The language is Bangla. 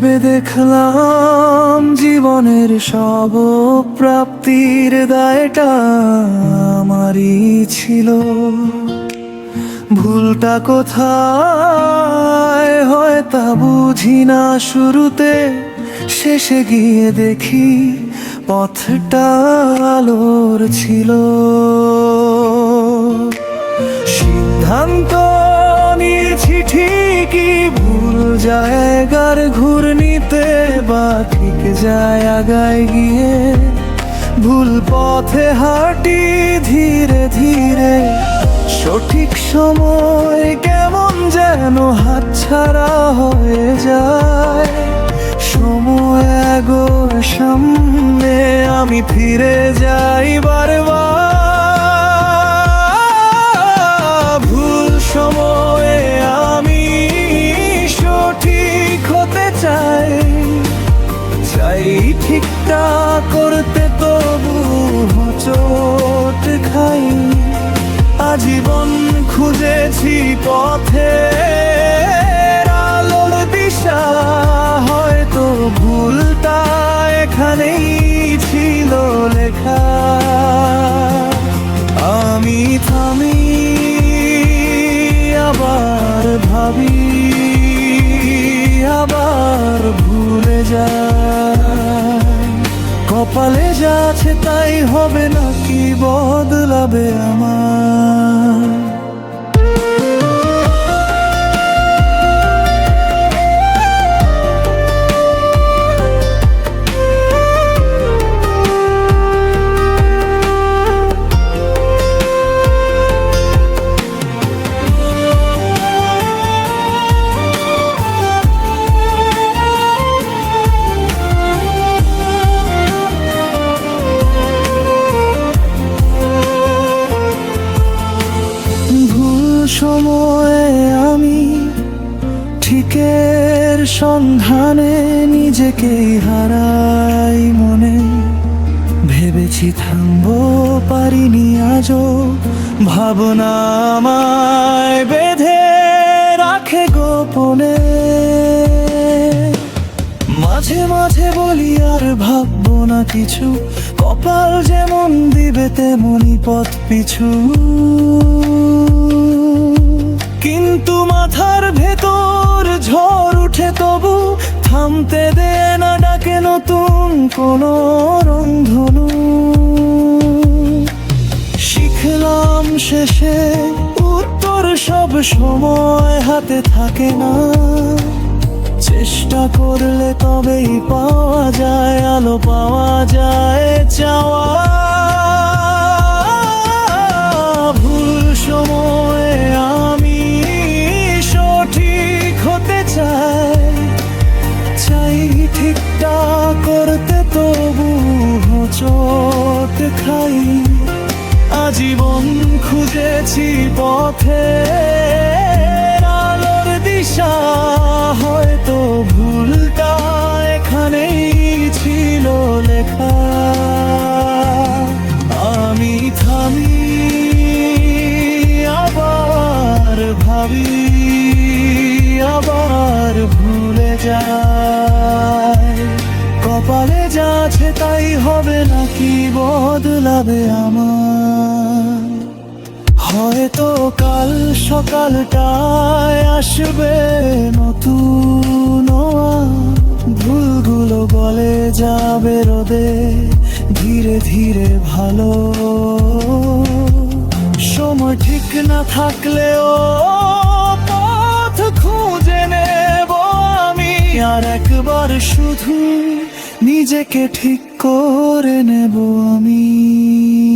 ভেবে দেখলাম জীবনের সব প্রাপ্তির দায়টা আমারই ছিল। ভুলটা কোথায় হয় তা বুঝি না শুরুতে, শেষে গিয়ে দেখি পথটা আলোর ছিল। সিদ্ধান্ত নিয়েছি ঠিকই জায়গার ঘূর্ণিতে বা ঠিক জায়গায় গিয়ে ভুল পথে হাঁটি ধীরে ধীরে সঠিক সময় কেমন যেন হাতছাড়া হয়ে যায় চোট খাই আজীবন খুঁজেছি পথে। কপালে যা আছে তাই হবে নাকি বদলাবে আমার? সময়ে আমি ঠিকের সন্ধানে নিজেকে হারাই মনে। ভেবেছি থামব, পারিনি আজও। ভাবনা আমায় বেঁধে রাখে গোপনে। মাঝে মাঝে বলি, আর ভাববো না কিছু। কপাল যেমন দিবে, তেমনি পথ পিছু। কিন্তু মাথার ভেতর ঝড় উঠে তবু থামতে দে না ডাকে নতুন কোন রংধনু শিখলাম শেষে উত্তর সব সময় হাতে থাকে না। চেষ্টা করলে তবেই পাওয়া যায়, আলো পাওয়া যায়, চাওয়া। ভুল সময়ে খুঁজেছি পথে আলোর দিশা। হয়তো ভুলটা এখানেই ছিল লেখা। আমি থামি, আবার ভাবি, আবার ভুলে যাই। কপালে যা তাই হবে নাকি বদলাবে আমার? হয়তো কাল সকালটায় আসবে নতুন ভুলগুলো গলে যাবে রোদে, ধীরে ধীরে ভালো। সময় ঠিক না থাকলেও পথ খুঁজে নেব আমি। আর একবার শুধু নিজেকে ঠিক করে নেব আমি।